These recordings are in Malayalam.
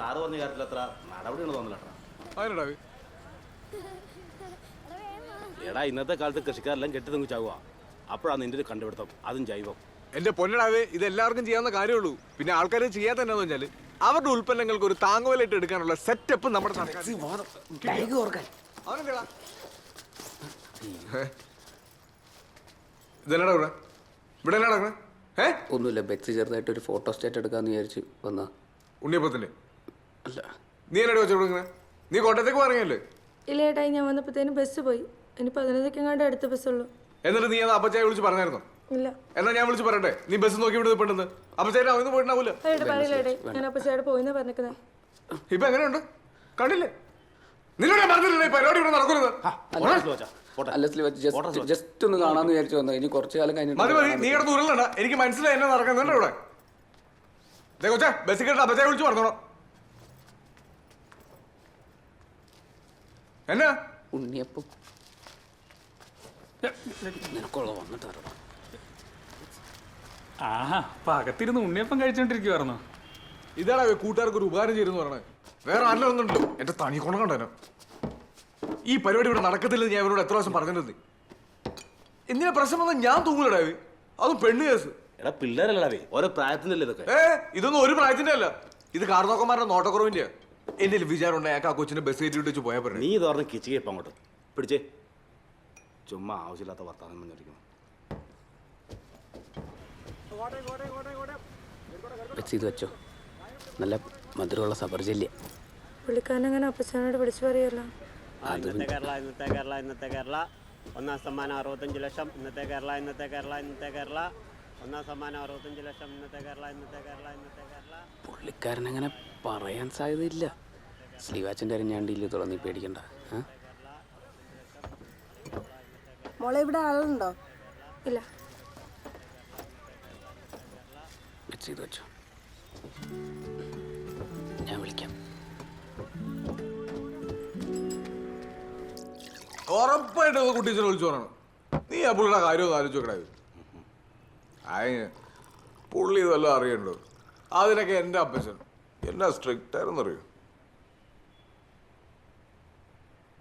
സാറ് പറഞ്ഞ കാര്യത്തിൽ അത്ര നടപടിയാണ് തോന്നില്ലട്ടാ അതിനടാ എടാ ഇന്നത്തെ കാലത്ത് കൃഷിക്കാരെല്ലാം കെട്ടി തെങ്ങി ചാവുക അപ്പോഴാണ് നിന്റെ ഒരു കണ്ടുപിടുത്തം. അതും ജൈവം. എന്റെ പൊന്നടാവേ ഇത് എല്ലാവർക്കും ചെയ്യാവുന്ന കാര്യമുള്ളൂ. പിന്നെ ആൾക്കാർ ചെയ്യാത്ത എന്നാന്ന് വെച്ചാൽ അവരുടെ ഉൽപ്പന്നങ്ങൾക്ക് ഒരു താങ്ങുവലായിട്ട് എടുക്കാനുള്ള സെറ്റപ്പ് നമ്മുടെ? ഇതെന്നാടാ ഇവിടെ? ഇവിടെ എന്നാടാ ഏ? ഒന്നുമില്ല ബെക്സി ചെറുതായിട്ട് ഒരു ഫോട്ടോ സ്റ്റേറ്റ് എടുക്കാന്ന് വിചാരിച്ചു വന്നാ ഉണ്ണിയപ്പത്തിന്റെ അല്ല നീ എന്നോട് വെച്ചു കൊടുക്കണേ നീ കോട്ടയത്തേക്ക് പറഞ്ഞല്ലേ ഇല്ല ഏട്ടായി ഞാൻ വന്നപ്പോഴത്തേനും ബസ് പോയി. ഇനി പതിനഞ്ചക്കെങ്ങാണ്ട് അടുത്ത ബസ്സുള്ളൂ എന്നിട്ട് നീ അത് അപ്പച്ചായ വിളിച്ച് പറഞ്ഞായിരുന്നു? ഇല്ല. എന്നാ ഞാൻ വിളിച്ച് പറയട്ടെ. നീ ബസ് നോക്കി ഇവിടെ പെട്ടെന്ന് അപ്പച്ചായിട്ട് അവന്ന് പോയിട്ടുണ്ടാവൂല. ഏട്ടാ പറയില്ല ഏട്ടായി ഞാൻ അപ്പച്ചേടെ പോയിന്ന് പറഞ്ഞിരിക്കുന്നത് ഇപ്പൊ എങ്ങനെയുണ്ട്? കണ്ടില്ലേ? നിന്നോട് ഞാൻ പറഞ്ഞില്ലേ ഈ പരിപാടി ഇവിടെ നടക്കുന്നത്. പോട്ടെ. അല്ല സ്ലീവ് ജസ്റ്റ് ഒന്ന് കാണാന്ന് വിചാരിച്ചു വന്നു ഇനി കുറച്ചു കാലം കഴിഞ്ഞിട്ട് മതി നീ കിടന്ന് ഉരുളണ്ട എനിക്ക് മനസ്സിലായി എന്നെ നടക്കുന്നുണ്ട് ഇവിടെ? കൊച്ചേ ബസ്സിൽ കേട്ട്. അപ്പച്ചായ വിളിച്ച് പറഞ്ഞോളാം. എന്നാ? ഉണ്ണിയപ്പം. നിനക്കുള്ള വന്നിട്ട് തരണം. ആഹാ പകത്തിരുന്ന് ഉണ്ണിയപ്പം കഴിച്ചോണ്ടിരിക്കുവായിരുന്നു? ഇതാണ് കൂട്ടുകാർക്ക് ഒരു ഉപകാരം ചെയ്തെന്ന് പറയണേ വേറെ ആരിലൊന്നുണ്ട് എന്റെ തനി കൊണം കണ്ടേനോ? ഈ പരിപാടി ഇവിടെ നടക്കത്തില്ലെന്ന് ഞാൻ ഇവരോട് എത്ര പ്രാവശ്യം പറഞ്ഞിട്ടുണ്ട്. എന്തിനാ പ്രശ്നം വന്നാൽ ഞാൻ തൂങ്ങലടാ ഇത്. അതും പെണ്ണ് കേസ്. എടാ പിള്ളേരല്ലവേ ഓരോ പ്രായത്തിന്റെ ഇതൊക്കെ? ഏ ഇതൊന്നും ഒരു പ്രായത്തിന്റെ അല്ല. ഇത് കാർന്നോക്കന്മാരുടെ നോട്ടക്കുറവിന്റെ എന്റെ വിചാരം അയാൾക്ക് ആ കൊച്ചിനെ ബസ് കയറ്റി വിട്ടു പോയാൽ പറഞ്ഞു നീ ഇത് പറഞ്ഞ് കിച്ചു കേപ്പം അങ്ങോട്ട്. പിടിച്ചേ. ചുമ്മാ ആവശ്യമില്ലാത്ത വർത്താനം പറഞ്ഞിരിക്കുന്നു ബെക്സി ഇത് വെച്ചോ. നല്ല മധുരമുള്ള സബർജല്യ പുള്ളിക്കാരൻ അങ്ങനെ അപ്പച്ചനോട് വിളിച്ചു പറയല്ലോ? ആ, ഇന്നത്തെ കേരള ഇന്നത്തെ കേരള ഇന്നത്തെ കേരള. ഒന്നാം സമ്മാനം അറുപത്തഞ്ച് ലക്ഷം. ഇന്നത്തെ കേരള ഇന്നത്തെ കേരള ഇന്നത്തെ കേരള. ഒന്നാം സമ്മാനം അറുപത്തഞ്ച് ലക്ഷം. ഇന്നത്തെ കേരള ഇന്നത്തെ കേരള ഇന്നത്തെ കേരള. പുള്ളിക്കാരൻ അങ്ങനെ പറയാൻ സാധ്യതയില്ല. സ്ലീവാച്ചിന്റെ കാര്യം ഞാൻ ഡീൽ ചെയ്തോളാം നീ പേടിക്കണ്ട. ആ? മോളെ ഇവിടെ ആളുണ്ടോ? ഇല്ല. ഇത് വെച്ചോ. ഞാൻ വിളിക്കാം. ഉറപ്പായിട്ട് കുട്ടീച്ചനെ വിളിച്ചു പറയണം. നീ ആ പുള്ളിയുടെ കാര്യം ഒന്ന് ആലോചിച്ച് അതിന് പുള്ളി ഇതെല്ലാം അറിയണ്ടോ? അതിനൊക്കെ എന്റെ അപ്പച്ചൻ എന്നാ സ്ട്രിക്റ്റ് ആയിരുന്നു അറിയോ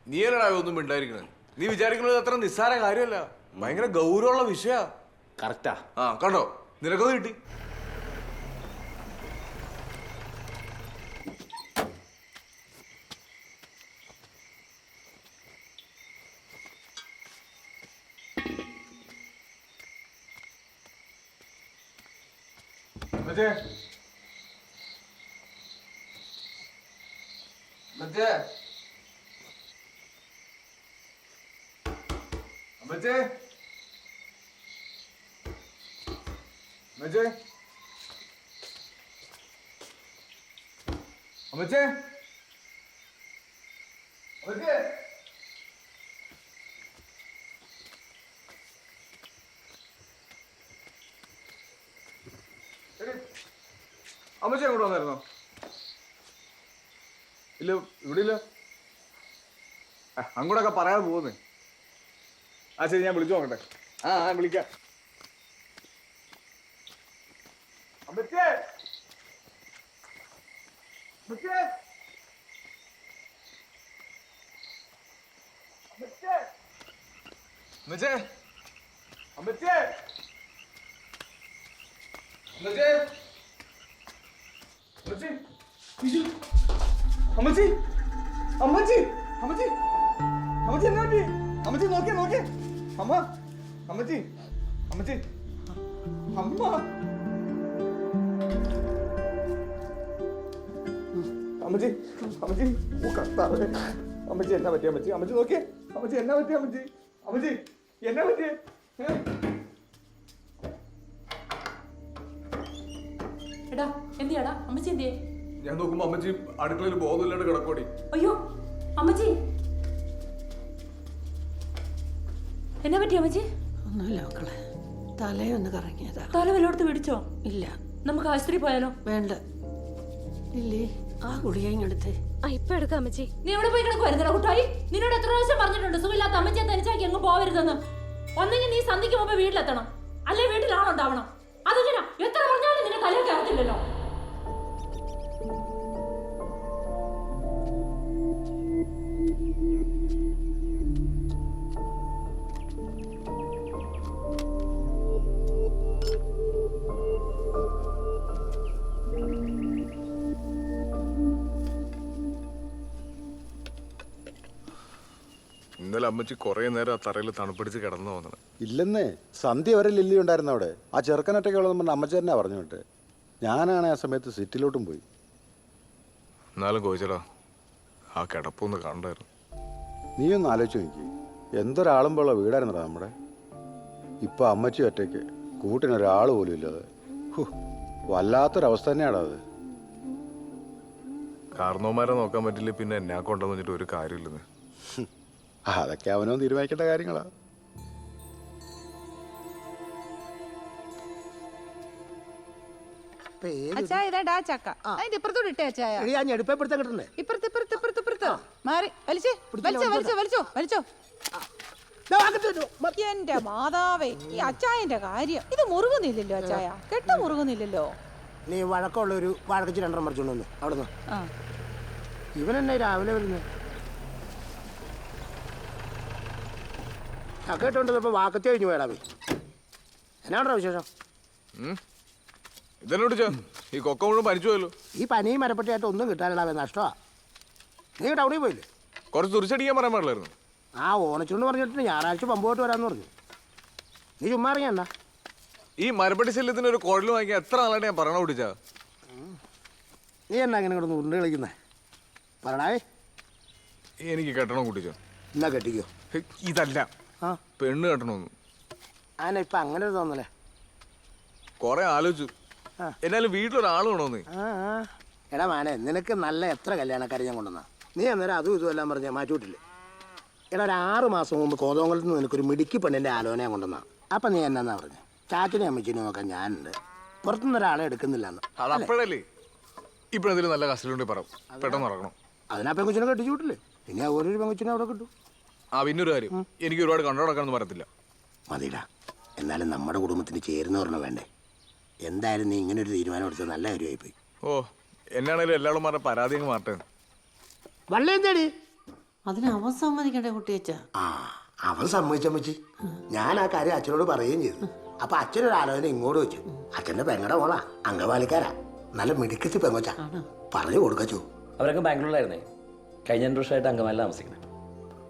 നീ എന്നാ ഒന്നും മിണ്ടായിരിക്കണേ? നീ വിചാരിക്കുന്നത് അത്ര നിസ്സാര കാര്യമല്ല. ഭയങ്കര ഗൗരവമുള്ള വിഷയ. കറക്റ്റാ. ആ കണ്ടോ? നിനക്കത് കിട്ടി. ಮತ್ತೆ ಮತ್ತೆ ಮತ್ತೆ ಮತ್ತೆ ಮತ್ತೆ അമ്മച്ചി അങ്ങോട്ട് വന്നായിരുന്നോ? ഇല്ല ഇവിടെ ഇല്ല. അങ്ങോട്ടൊക്കെ പറയാതെ പോകുന്നേ. ആ ശരി ഞാൻ വിളിച്ചു നോക്കട്ടെ. ആ ആ വിളിക്കാം അമ്മച്ചേ അമ്മച്ചേ അമ്മച്ചേ അമ്മച്ചേ അമ്മച്ചേ അമ്മച്ചേ അമ്മച്ചി. അയ്യോ. അമ്മച്ചി. അമ്മച്ചി. അമ്മച്ചി. എന്നാ പറ്റി? അമ്മച്ചി നോക്കിയേ നോക്കിയേ. അമ്മ അമ്മച്ചി. അമ്മച്ചി. അമ്മ. അമ്മച്ചി അമ്മച്ചി. ഓ കർത്താവേ. അമ്മച്ചി എന്നാ പറ്റി അമ്മച്ചി? അമ്മച്ചി നോക്കിയേ. അമ്മച്ചി എന്നാ പറ്റി അമ്മച്ചി? അമ്മച്ചി എന്നാ പറ്റിയേ? എടാ എന്തിയാടാ? അമ്മച്ചി എന്തിയേ? ഞാൻ നോക്കുമ്പോ അമ്മച്ചി അടുക്കളയിൽ ബോധമില്ലാണ്ട് കിടക്കോടി അയ്യോ അമ്മച്ചി. എന്നെ പറ്റി അമ്മച്ചി? ഒന്നുമില്ല മക്കളെ. തലയൊന്ന് കറങ്ങിയതാ. തല വല്ലോടത്ത് പിടിച്ചോ? ഇല്ല. നമുക്ക് ആശുപത്രി പോയാലോ? വേണ്ട. ഇല്ലേ ആ ഗുളിക ഇങ്ങെടുത്തേ ആ ഇപ്പൊ എടുക്കാം അമ്മച്ചി. നീ എവിടെ പോയി കിടക്കുവായിരുന്നോ കുട്ടായി? നിന്നോട് എത്ര പ്രാവശ്യം പറഞ്ഞിട്ടുണ്ട് സുഖമില്ലാത്ത അമ്മച്ചിയെ തനിച്ചാക്കി അങ്ങ് പോവരുതെന്ന്. ഒന്നെങ്കിൽ നീ സന്ധിക്ക് മുമ്പ് വീട്ടിലെത്തണം. അല്ലെ വീട്ടിലാണുണ്ടാവണം. അതിങ്ങനെ അമ്മച്ചി കുറേ നേരം ആ തറയിൽ തണുപ്പിടിച്ച് കിടന്നു പോകുന്നത് ഇല്ലെന്നേ സന്ധ്യ വരെ ലില്ലി ഉണ്ടായിരുന്നു അവിടെ. ആ ചെറുക്കനൊറ്റയ്ക്കുള്ളതെന്ന് പറഞ്ഞ അമ്മച്ചേരനാ പറഞ്ഞു വിട്ട്. ഞാനാണ് ആ സമയത്ത് സിറ്റിലോട്ടും പോയി. എന്നാലും കോയിച്ചടാ ആ കിടപ്പൊന്ന് കണ്ടായിരുന്നു. നീ ഒന്ന് ആലോചിച്ച് നോക്കി. എന്തൊരാളുമ്പോഴുള്ള വീടായിരുന്നടാ നമ്മുടെ. ഇപ്പൊ അമ്മച്ചി ഒറ്റയ്ക്ക് കൂട്ടിനൊരാൾ പോലും ഇല്ലാതെ. ഹു, വല്ലാത്തൊരവസ്ഥ തന്നെയാടാ അത്. കാരണവന്മാരെ നോക്കാൻ പറ്റില്ല പിന്നെ എന്നെ കൊണ്ടുവന്നിട്ട് ഒരു കാര്യമില്ലെന്ന്. അതൊക്കെ അവനോ തീരുമാനിക്കേണ്ട കാര്യങ്ങളാ. അച്ചായ ഇതാ ചക്ക. അതിന്റെ ഇപ്പുറത്തോട് ഇട്ടേ അച്ചായ. ഞാൻ ഞെടുപ്പെടുത്താൻ കിട്ടണ്ടേ? ഇപ്പുറത്ത് ഇപ്പുറത്ത് ഇപ്പുറത്ത് ഇപ്പുറത്ത്. മാറി. വലിച്ചേ വലിച്ചോ വലിച്ചോ വലിച്ചോ വലിച്ചോ. എന്റെ മാതാവേ ഈ അച്ചായന്റെ കാര്യം. ഇത് മുറുകുന്നില്ലല്ലോ അച്ചായ. കെട്ട മുറുകുന്നില്ലല്ലോ. നീ വഴക്കമുള്ള ഒരു വഴക്കിച്ച് രണ്ടെണ്ണം മറിച്ചോണ്ട് വന്ന്. അവിടെ നിന്ന് ആ. ഇവൻ രാവിലെ വരുന്നത് ഇട്ടോണ്ട് വാക്കത്തി കഴിഞ്ഞു പോയടാ പോയി എന്നാണോ വിശേഷം? ഇതെന്നോട് ഈ കൊക്ക മുഴുവൻ പനിച്ചു പോയല്ലോ. ഈ പനിയും മരപ്പെട്ടിയായിട്ട് ഒന്നും കിട്ടാനിടാവേ നഷ്ടമാ നീ ടൗണിൽ പോയില്ലേ? കുറച്ച് തുറിച്ചടിക്കാൻ പറയാൻ പാടില്ലായിരുന്നു. ആ ഓണച്ചുണ്ട് പറഞ്ഞിട്ട് ഞായറാഴ്ച പമ്പോട്ട് വരാന്ന് പറഞ്ഞു. നീ ചുമ്മാ ഇറങ്ങിയണ്ട ഈ മരപ്പട്ടി ശല്യത്തിന് ഒരു കുഴൽ വാങ്ങിയ എത്ര നാളായിട്ട് ഞാൻ പറയണ പിടിച്ചാ നീ എന്നാ അങ്ങനെ കിടന്ന് ഉരുണ്ട് കളിക്കുന്നേ? പറണേ എനിക്ക് കെട്ടണം കുട്ടിച്ചോ. എന്നാ കെട്ടിക്കോ. ഇതല്ല. ആ. പെണ്ണ് കെട്ടണമെന്ന്. ആന ഇപ്പം അങ്ങനെ ഒരു തോന്നലേ? കൊറേ ആലോചിച്ചു. എന്നാലും വീട്ടിലൊരാൾ വേണമെന്ന് ആ ആ. എടാ മാനെ നിനക്ക് നല്ല എത്ര കല്യാണക്കാരെ ഞാൻ കൊണ്ടുവന്ന? നീ അന്നേരം അതും ഇതും എല്ലാം പറഞ്ഞ മാറ്റിവിട്ടില്ലേ? എടാ ഒരു ആറ് മാസം മുമ്പ് കോതോങ്കലത്ത് നിന്ന് നിനക്കൊരു മിടുക്കി പെണ്ണിന്റെ ആലോചന ഞാൻ കൊണ്ടുവന്ന. അപ്പൊ നീ എന്നാ പറഞ്ഞു? ചാച്ചനെ അമ്മച്ചിനെ നോക്കാൻ ഞാനുണ്ട്. പുറത്തുനിന്ന് ഒരാളെ അത് അപ്പോഴല്ലേ? ഇപ്പോഴെന്തെങ്കിലും നല്ല കസ്റ്റഡിയുണ്ട് പറ. പെട്ടെന്ന് ഇറങ്ങണം അതിനാ പെങ്കുച്ചിനെ കെട്ടിച്ചു വിട്ടില്ലേ? ഇനി ആ ഓരോരു പെങ്കുച്ചിനെ അവിടെ കിട്ടും. ആ പിന്നൊരു കാര്യം. എനിക്ക് ഒരുപാട് കണ്ടു നടക്കാനൊന്നും പറയത്തില്ല മതിടാ. എന്നാലും നമ്മുടെ കുടുംബത്തിന് ചേരുന്നവരണം വേണ്ടേ? എന്തായാലും നീ ഇങ്ങനെ ഒരു തീരുമാനം എടുത്തത് നല്ല കാര്യമായി പോയി ഓ എന്നാണേലും എല്ലാവരും പറഞ്ഞ പരാതി അങ്ങ് മാറ്റേ. വള്ളി എന്താടി? അതിന് അവൻ സമ്മതിക്കണ്ടേ കുട്ടിയച്ച? ആ അവൻ സമ്മതിച്ചമ്മച്ചി ഞാൻ ആ കാര്യം അച്ഛനോട് പറയുകയും ചെയ്തു. അപ്പൊ അച്ഛനൊരു ആലോചന ഇങ്ങോട്ട് വെച്ചു. അച്ഛന്റെ പെങ്ങടെ മോളാ അംഗവാലിക്കാരാ. നല്ല മിടുക്കത്തി പെങ്ങോച്ച. പറഞ്ഞു കൊടുക്കച്ചു അവരൊക്കെ ബാംഗ്ലൂരിലായിരുന്നേ. കഴിഞ്ഞ രണ്ടു വർഷമായിട്ട് അങ്കമാലിൽ താമസിക്കുന്നത്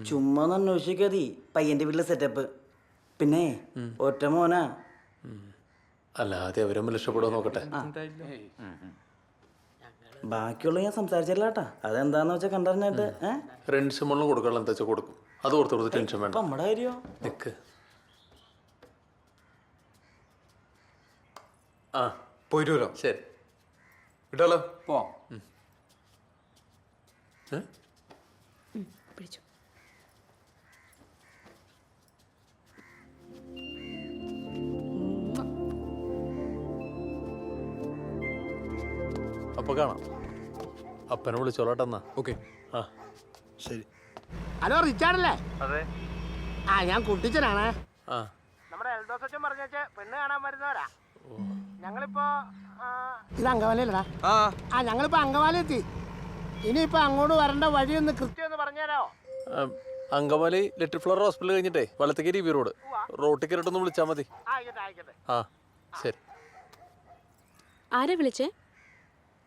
ചുമ്മാ ഒന്ന് അന്വേഷിക്കാതി പയ്യന്റെ വീട്ടിലെ സെറ്റപ്പ് പിന്നെ ഒറ്റ മോനാ. അല്ലാതെ അവരൊന്നും രക്ഷപ്പെടുമോ നോക്കട്ടെ. ബാക്കിയുള്ള ഞാൻ സംസാരിച്ചില്ല കേട്ടാ. അതെന്താന്ന് വെച്ചാൽ കണ്ടറിഞ്ഞിട്ട് ഫ്രണ്ട്സ് റെൻസ് മുള്ളും കൊടുക്കണം എന്താ വെച്ചാൽ കൊടുക്കും. അത് ഓർത്ത് കൊടുത്ത് ടെൻഷൻ വേണ്ട. നമ്മുടെ കാര്യോ? നിക്ക്. ആ. പോയിട്ട് വരാം. ശരി. വിട്ടാലോ പോവാം അപ്പൊ കാണാം. അപ്പനെ വിളിച്ചോളട്ടെന്നാ ഓക്കെ. ആ. ശരി. ഹലോ റിച്ചാർഡല്ലേ? അതെ. ആ ഞാൻ കുട്ടിച്ചനാണ്. ആ. നമ്മുടെ എൽദോസ് അച്ഛൻ പറഞ്ഞ പെണ്ണ് കാണാൻ വരുന്നവരാ. ഞങ്ങളിപ്പോ ഇത് ആ. ഞങ്ങളിപ്പോ അങ്കമാലി എത്തി ഇനിയിപ്പോ അങ്ങോട്ട് വരേണ്ട വഴി ഒന്ന് കൃത്യം ഒന്ന് പറഞ്ഞുതരാമോ ആ, അങ്കമാലി ലിറ്റിൽ ഫ്ലവർ ഹോസ്പിറ്റൽ കഴിഞ്ഞിട്ടേ വലത്തേക്ക് ബി റോഡ്. റോട്ടിൽ കയറിട്ടൊന്ന് വിളിച്ചാ മതി. ആ. ശരി. ആരെ വിളിച്ചേ?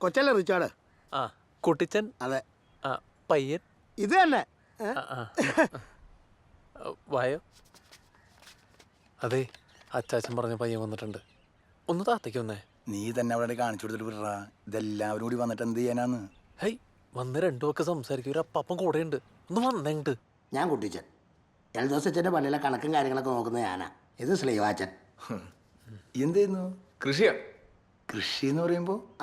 കൊച്ചല്ലേ റിച്ചാർഡ്? ആ കുട്ടിച്ചൻ? അതെ. ആ പയ്യൻ? ഇത് തന്നെ. ആ, ആ. ആ, വായോ. അതെ അച്ചാച്ചൻ പറഞ്ഞ പയ്യൻ വന്നിട്ടുണ്ട്. ഒന്ന് താത്തേക്ക് വന്നേ. നീ തന്നെ അവിടെ കാണിച്ചു കൊടുത്തിട്ട് വിടറാ. ഇതെല്ലാവരും കൂടി വന്നിട്ട് എന്ത് ചെയ്യാനാന്ന്? ഹൈ വന്ന് രണ്ടു ഒക്കെ സംസാരിക്കും. ഒരു അപ്പം കൂടെ ഉണ്ട് ഒന്ന് വന്നിട്ട് ഞാൻ കുട്ടിച്ചൻ. എൽദോസച്ചന്റെ പള്ളിയിലെ കണക്കും കാര്യങ്ങളൊക്കെ നോക്കുന്നത് ഞാനാ. ഇത് ശ്രീവാച്ചൻ. എന്തെയ്യുന്നു കൃഷിയാ. കൃഷി എന്ന് പറയുമ്പോൾ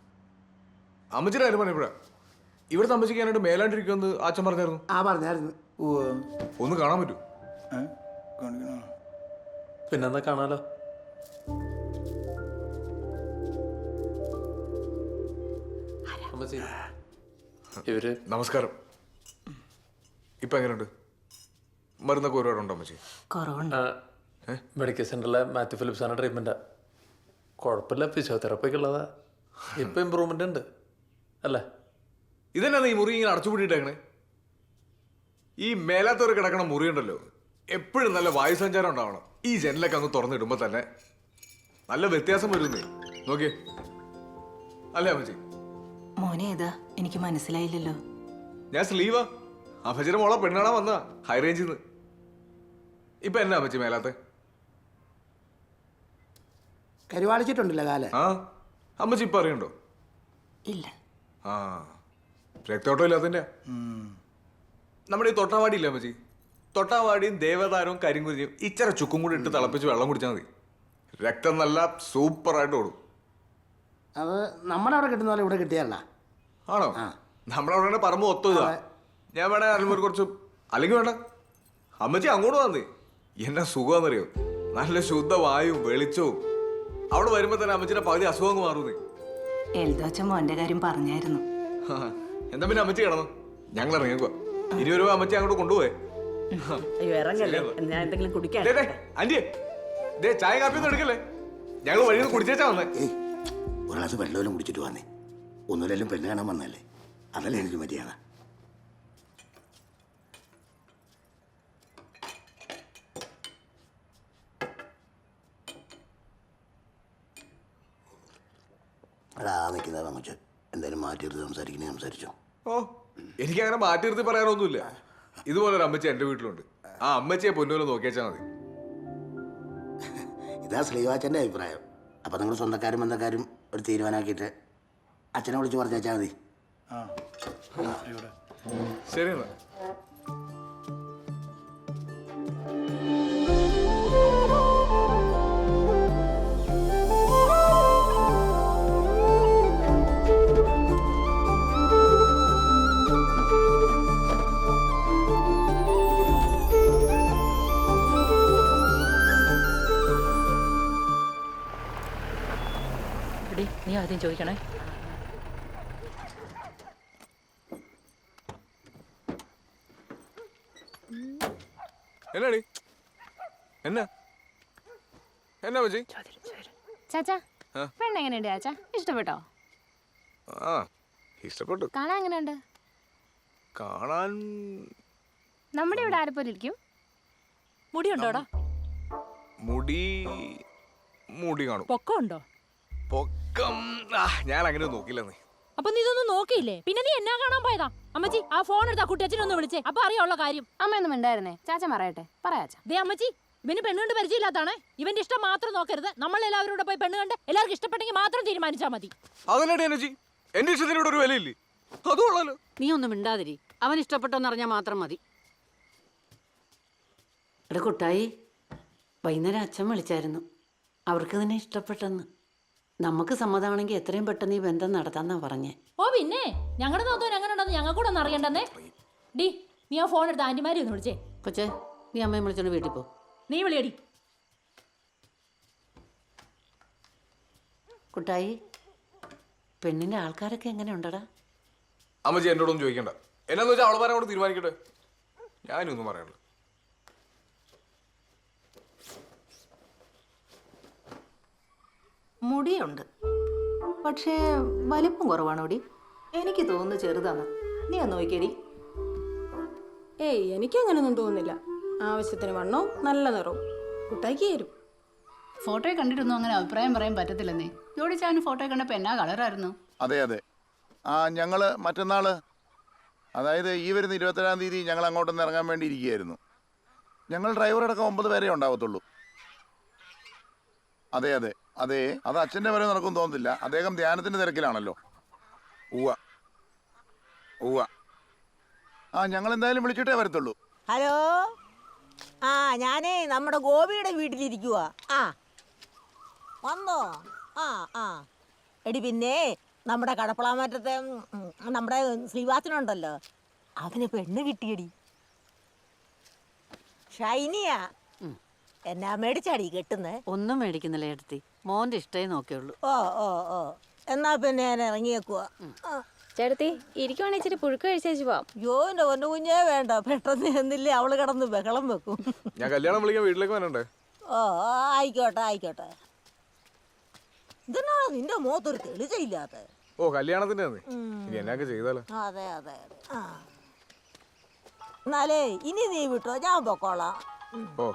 അമ്മച്ചിയുടെ കാര്യം പറഞ്ഞപ്പോഴാ ഇവിടെ. താമസിക്കാനായിട്ട് മേലാണ്ടിരിക്കുമെന്ന് അച്ഛൻ പറഞ്ഞായിരുന്നു. ആ പറഞ്ഞായിരുന്നു. ഒന്ന് കാണാൻ പറ്റൂ. പിന്നെന്താ കാണാലോ? അമ്മച്ചി ഇവർ? നമസ്കാരം. ഇപ്പൊ എങ്ങനെയുണ്ട്? മരുന്നൊക്കെ ഒരുപാടുണ്ടോ അമ്മച്ചി? കുറവുണ്ട്. മെഡിക്കൽ സെന്ററിലെ മാത്യു ഫിലിപ്സാണ് ട്രീറ്റ്മെന്റാ കുഴപ്പമില്ല ഫിസിയോതെറാപ്പിക്ക് ഉള്ളതാ. ഇപ്പൊ ഇമ്പ്രൂവ്മെന്റ് ഉണ്ട്. അല്ലേ? ഇതന്നെ ഈ മുറി ഇങ്ങനെ അടച്ചുപൂട്ടിയിട്ടേക്കണേ ഈ മേലാത്തവർ കിടക്കണ മുറി ഉണ്ടല്ലോ എപ്പോഴും നല്ല വായു സഞ്ചാരം ഉണ്ടാവണം. ഈ ജനലൊക്കെ അങ്ങ് തുറന്നിടുമ്പോ തന്നെ നല്ല വ്യത്യാസം വരുന്നേ. നോക്കിയേ. അല്ലേ അമ്മച്ചി? മോനെ ഏതാ? എനിക്ക് മനസ്സിലായില്ലല്ലോ. ഞാൻ സ്ലീവാ. അമ്മച്ചിയുടെ മോളെ പെണ്ണാണാ വന്ന ഹൈ റേഞ്ചിൽ നിന്ന് ഇപ്പൊ എന്നാ അമ്മച്ചി മേലാത്തെ? കരുവാളിച്ചിട്ടുണ്ടല്ലോ കാല. ആ. അമ്മച്ചി ഇപ്പൊ അറിയണ്ടോ? ഇല്ല. ആ. രക്തോട്ടം നമ്മുടെ ഈ തൊട്ടാവാടി ഇല്ല അമ്മച്ചി? തൊട്ടാവാടിയും ദേവതാരവും കരിങ്കുരിയും ഇച്ചിര ചുക്കും കൂടി ഇട്ട് തിളപ്പിച്ച് വെള്ളം കുടിച്ചാൽ മതി. രക്തം നല്ല സൂപ്പറായിട്ട് ഓടും. അത് നമ്മുടെ അവിടെ കിട്ടുന്ന പോലെ ഇവിടെ കിട്ടിയല്ല ആണോ? നമ്മളവിടെ പറമ്പ് ഒത്തു ഇതാ. ഞാൻ വേണേ അറിയുമ്പോൾ കുറച്ച് അല്ലെങ്കിൽ വേണ്ട. അമ്മച്ചി അങ്ങോട്ട് വന്നേ എന്നാ സുഖമെന്നറിയോ നല്ല ശുദ്ധ വായുവും വെളിച്ചവും. അവിടെ വരുമ്പോൾ തന്നെ അമ്മച്ചിയുടെ പകുതി അസുഖം മാറുന്നേ എൽദോച്ച മോന്റെ കാര്യം പറഞ്ഞായിരുന്നു. എന്താ പിന്നെ അമ്മച്ചി കിടന്നു? ഞങ്ങൾ ഇറങ്ങിക്കുക ഇരുപത് രൂപ അമ്മച്ചി അങ്ങോട്ട് കൊണ്ടുപോയേ അയ്യോ ഇറങ്ങല്ലേ? ഞാൻ എന്തെങ്കിലും കുടിക്കാൻ ദേ, ദേ, ആന്റിയെ. ദേ ചായ കാപ്പി ഒന്നും എടുക്കല്ലേ? ഞങ്ങൾ വഴിയിൽ കുടിച്ചേച്ചാ വന്നേ. ഒരു ഗ്ലാസ് വെള്ളമെല്ലാം കുടിച്ചിട്ട് വന്നേ. ഒന്നുമില്ലെങ്കിലും പെണ്ണ് കാണാൻ വന്നല്ലേ അതല്ലേ എനിക്ക് മര്യാദ. ആ നിൽക്കുന്നത് അങ്ങോട്ട് എന്തായാലും മാറ്റിയെടുത്ത് സംസാരിക്കണേ സംസാരിച്ചോ. ഓ എനിക്ക് അങ്ങനെ മാറ്റി നിർത്തി പറയാനൊന്നുമില്ല. ഇതുപോലെ ഒരു അമ്മച്ചി എന്റെ വീട്ടിലുണ്ട്. ആ അമ്മച്ചിയെ പൊന്നുപോലെ നോക്കിയേച്ചാ മതി. ഇതാ ശ്രീവാച്ചന്റെ അഭിപ്രായം. അപ്പം നിങ്ങൾ സ്വന്തക്കാരും ബന്ധക്കാരും ഒരു തീരുമാനമാക്കിയിട്ട് അച്ഛനെ വിളിച്ച് പറഞ്ഞേച്ചാൽ മതി. ശരി എന്നാ. നീ ആദ്യം ചോദിക്കണേ. എന്നാടി? എന്നാ? എന്നാ അമ്മച്ചി ചാച്ചാ ആ? പെണ്ണ് എങ്ങനെയുണ്ട് ചാച്ചാ? ഇഷ്ടപ്പെട്ടോ? ആ ഇഷ്ടപ്പെട്ടു. കാണാൻ എങ്ങനെയുണ്ട്? കാണാൻ നമ്മുടെ ഇവിടെ ആരെപ്പോലെ ഇരിക്കും? മുടി ഉണ്ടോടാ മുടി മുടി കാണും. പൊക്കം ഉണ്ടോ ആ, ഞാൻ അങ്ങനെ നോക്കില്ലെന്നേ അപ്പൊ നീ ഇതൊന്നും നോക്കിയില്ലേ? പിന്നെ നീ എന്നാ കാണാൻ പോയതാ? അമ്മച്ചി ആ ഫോൺ എടുത്താ കുട്ടിയച്ഛനൊന്ന് വിളിച്ചേ. അപ്പൊ അറിയാനുള്ള കാര്യം. അമ്മയൊന്നും ഉണ്ടായിരുന്നേ ചാച്ച പറയട്ടെ. പറയാച്ച ദേ അമ്മച്ചി ഇവന് പെണ്ണുകൊണ്ട് പരിചയമില്ലാത്താണ് ഇവന്റെ ഇഷ്ടം മാത്രം നോക്കരുത്. നമ്മൾ എല്ലാവരും കൂടെ പോയി പെണ്ണ് കണ്ട് എല്ലാവർക്കും ഇഷ്ടപ്പെട്ടെങ്കിൽ മാത്രം തീരുമാനിച്ചാ മതി. അതല്ലേ അനജി എന്റെ ഇഷ്ടത്തിനോട് ഒരു വിലയില്ലേ? അതുകൊള്ളാലോ നീ ഒന്നും മിണ്ടാതിരി. അവൻ ഇഷ്ടപ്പെട്ടോന്ന് അറിഞ്ഞാൽ മാത്രം മതി. എടാ കുട്ടായി വൈകുന്നേരം അച്ഛൻ വിളിച്ചായിരുന്നു. അവർക്ക് തന്നെ ഇഷ്ടപ്പെട്ടെന്ന്. നമുക്ക് സമ്മതമാണെങ്കിൽ എത്രയും പെട്ടെന്ന് ഈ ബന്ധം നടത്താന്നാ പറഞ്ഞേ. ഓ പിന്നെ? ഞങ്ങളുടെ നോക്കാൻ അങ്ങനെ ഉണ്ടെന്ന് ഞങ്ങൾ കൂടെ ഒന്ന് അറിയണ്ടെന്നേ. ഡി നീ ആ ഫോൺ എടുത്ത് ആന്റിമാരി ഒന്ന് വിളിച്ചേ. കൊച്ചേ നീ അമ്മയെ വിളിച്ചോണ്ട് വീട്ടിൽ പോ. നീ വിളിയടി. കുട്ടായി പെണ്ണിന്റെ ആൾക്കാരൊക്കെ എങ്ങനെ ഉണ്ടടാ അമ്മച്ചി എന്നോടൊന്നും ചോദിക്കണ്ട. എന്നാന്ന് വെച്ചാൽ അവൾ കൂടെ തീരുമാനിക്കട്ടെ? ഞാനൊന്നും പറയണ്ട. മുടിയുണ്ട്. പക്ഷേ വലിപ്പം കുറവാണോടി? എനിക്ക് തോന്നുന്നു ചെറുതാണ്. നീ ഒന്ന് നോക്കിയടി. ഏയ് എനിക്കങ്ങനൊന്നും തോന്നുന്നില്ല. ആവശ്യത്തിന് വണ്ണോ നല്ല നിറവും. കുട്ടാക്കി തരും. ഫോട്ടോയെ കണ്ടിട്ടൊന്നും അങ്ങനെ അഭിപ്രായം പറയാൻ പറ്റത്തില്ലെന്നേ. ജോഡി ചാന് ഫോട്ടോ കണ്ടപ്പോൾ എന്നാ കളറായിരുന്നു? അതെ അതെ. ആ ഞങ്ങൾ മറ്റന്നാൾ അതായത് ഈ വരുന്ന ഇരുപത്തേഴാം തീയതി ഞങ്ങൾ അങ്ങോട്ടൊന്ന് ഇറങ്ങാൻ വേണ്ടി ഇരിക്കുകയായിരുന്നു. ഞങ്ങൾ ഡ്രൈവറടക്കം ഒമ്പത് പേരേ ഉണ്ടാവത്തുള്ളൂ. അതെ അതെ. അതെ. അത് അച്ഛന്റെ വരെ നടക്കും തോന്നുന്നില്ല. അദ്ദേഹം ധ്യാനത്തിന്റെ തിരക്കിലാണല്ലോ. ഉവ്വ. ഉവ്വ. ആ ഞങ്ങൾ എന്തായാലും വിളിച്ചിട്ടേ വരത്തുള്ളൂ. ഹലോ? ആ ഞാനേ നമ്മുടെ ഗോപിയുടെ വീട്ടിലിരിക്കുക ആ. വന്നോ? ആ ആ. എടി പിന്നെ നമ്മുടെ കടപ്പളാമറ്റത്തെ നമ്മുടെ ശ്രീവാസനുണ്ടല്ലോ. അവന് പെണ്ണ് കിട്ടിയടി. ഷൈനിയാ. എന്നാ മേടിച്ചാടി കെട്ടുന്നേ? ഒന്നും മേടിക്കുന്നില്ല എടുത്തി മോന്റെ ഇഷ്ടേ നോക്കിയുള്ളൂ. ഓ ഓ ഓ. എന്നാ പിന്നെ ഞാൻ ഇറങ്ങിയേക്കുവാ. ചേട്ടത്തി ഇരിക്കുവാണെങ്കിൽ ഇച്ചിരി പുഴുക്ക് കഴിച്ചേച്ച് പോവാം യോ എന്റെ ഒന്നു കുഞ്ഞേ വേണ്ട. പെട്ടെന്ന് എന്നില്ലേ അവൾ കിടന്ന് ബഹളം വെക്കും. ഞാൻ കല്യാണം വിളിക്കാൻ വീട്ടിലേക്ക് വരണ്ടേ? ഓ ആയിക്കോട്ടെ ആയിക്കോട്ടെ. ഇതെന്നാ നിന്റെ മുഖത്തൊരു തെളിച്ചയില്ലാത്ത? ഓ കല്യാണത്തിന്റെ അന്ന് ഇനി എന്നൊക്കെ ചെയ്താലോ? അതെ അതെ അതെ. ആ. എന്നാലേ ഇനി നീ വിട്ടോ? ഞാൻ പൊക്കോളാം. ഓ.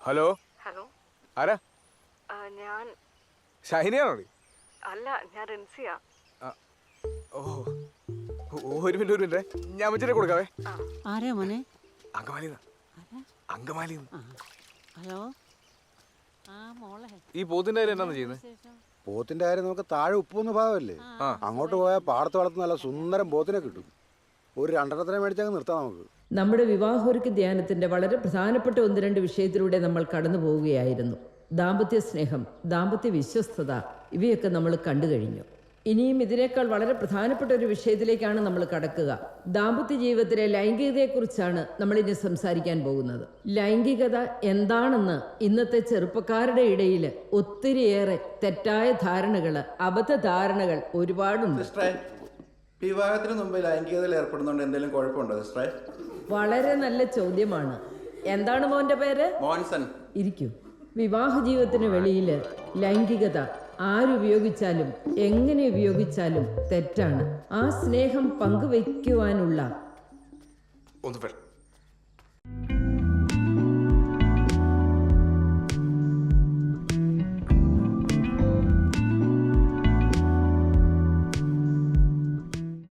ഹലോ? ഹലോ? ആരാ? ഞാൻ ഷൈനിയാണോ അല്ല ഞാൻ റിൻസിയ. ഓ ഓ, ഒരു മിനിറ്റ് ഒരു മിനിറ്റ്. ഞാൻ വെച്ചിട്ട് കൊടുക്കാവേ ആരാ മോനെ? അങ്കമാലി അങ്കമാലി ഹലോ? ആ മോളെ. ഈ പോത്തിന്റെ കാര്യം എന്നാന്ന് ചെയ്യുന്നത് പോത്തിന്റെ കാര്യം നമുക്ക് താഴെ ഉപ്പൊന്ന് ഭാവമല്ലേ അങ്ങോട്ട് പോയാൽ പാടത്ത് വളർത്തുന്ന നല്ല സുന്ദരം പോത്തിനെ കിട്ടും. ഒരു രണ്ടെണ്ണത്തിനെ മേടിച്ചങ്ങ് നിർത്താം നമുക്ക്. നമ്മുടെ വിവാഹോരുക്ക് ധ്യാനത്തിന്റെ വളരെ പ്രധാനപ്പെട്ട ഒന്ന് രണ്ട് വിഷയത്തിലൂടെ നമ്മൾ കടന്നു പോവുകയായിരുന്നു. ദാമ്പത്യ സ്നേഹം ദാമ്പത്യ വിശ്വസ്തത ഇവയൊക്കെ നമ്മൾ കണ്ടു കഴിഞ്ഞു. ഇനിയും ഇതിനേക്കാൾ വളരെ പ്രധാനപ്പെട്ട ഒരു വിഷയത്തിലേക്കാണ് നമ്മൾ കടക്കുക. ദാമ്പത്യ ജീവിതത്തിലെ ലൈംഗികതയെക്കുറിച്ചാണ് നമ്മൾ ഇനി സംസാരിക്കാൻ പോകുന്നത്. ലൈംഗികത എന്താണെന്ന് ഇന്നത്തെ ചെറുപ്പക്കാരുടെ ഇടയിൽ ഒത്തിരിയേറെ തെറ്റായ ധാരണകൾ അബദ്ധധാരണകൾ ഒരുപാടുണ്ട്. വിവാഹത്തിന് മുമ്പ് ലൈംഗികതയിൽ ഏർപ്പെടുന്നതുകൊണ്ട് എന്തെങ്കിലും കുഴപ്പമുണ്ടോ സിസ്റ്ററെ? വളരെ നല്ല ചോദ്യമാണ്. എന്താണ് മോന്റെ പേര്? മോൻസൺ ഇരിക്കൂ. വിവാഹ ജീവിതത്തിന് വെളിയിൽ ലൈംഗികത ആരുപയോഗിച്ചാലും എങ്ങനെ ഉപയോഗിച്ചാലും തെറ്റാണ്. ആ സ്നേഹം പങ്കുവയ്ക്കുവാനുള്ള ഒന്ന്